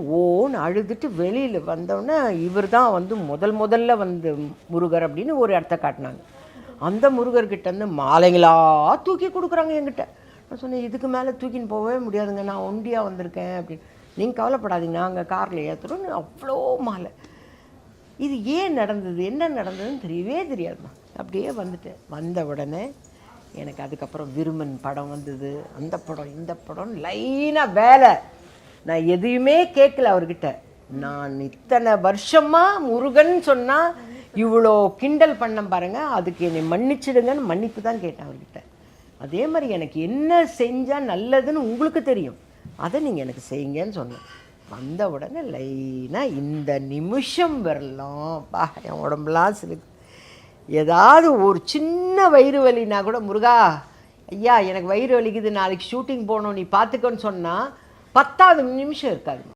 ஓன்னு அழுதுட்டு வெளியில் வந்தோடனே இவர் தான் வந்து முதல் முதல்ல வந்து முருகர் அப்படின்னு ஒரு இடத்த காட்டினாங்க. அந்த முருகர்கிட்ட வந்து மாலைங்களா தூக்கி கொடுக்குறாங்க என்கிட்ட. நான் சொன்னேன் இதுக்கு மேலே தூக்கின்னு போகவே முடியாதுங்க. நான் ஒண்டியாக வந்திருக்கேன். அப்படின்னு. நீங்கள் கவலைப்படாதீங்க. நாங்கள் காரில் ஏற்றுறோன்னு அவ்வளோ மாலை. இது ஏன் நடந்தது? என்ன நடந்ததுன்னு தெரியவே தெரியாதுமா. அப்படியே வந்துட்டேன் வந்த உடனே எனக்கு அதுக்கப்புறம் விருமன் படம் வந்தது. அந்த படம் இந்த படம் லைனாக வேலை. நான் எதையுமே கேட்கல அவர்கிட்ட. நான் இத்தனை வருஷமா முருகன் சொன்னால் இவ்வளோ கிண்டல் பண்ண பாருங்க அதுக்கு என்னை மன்னிச்சிடுங்கன்னு மன்னிப்பு தான் கேட்டேன் அவர்கிட்ட. அதே மாதிரி எனக்கு என்ன செஞ்சால் நல்லதுன்னு உங்களுக்கு தெரியும். அதை நீங்கள் எனக்கு செய்யுங்கன்னு சொன்னேன். வந்த உடனே லைனாக இந்த நிமிஷம் வரலாம். பா என் உடம்புலாம் சிலுக்கு. ஏதாவது ஒரு சின்ன வயிறு வலினா கூட முருகா ஐயா எனக்கு வயிறு வலிக்குது. நாளைக்கு ஷூட்டிங் போகணும். நீ பார்த்துக்கோன்னு சொன்னால் பத்தாவது நிமிஷம் இருக்காது.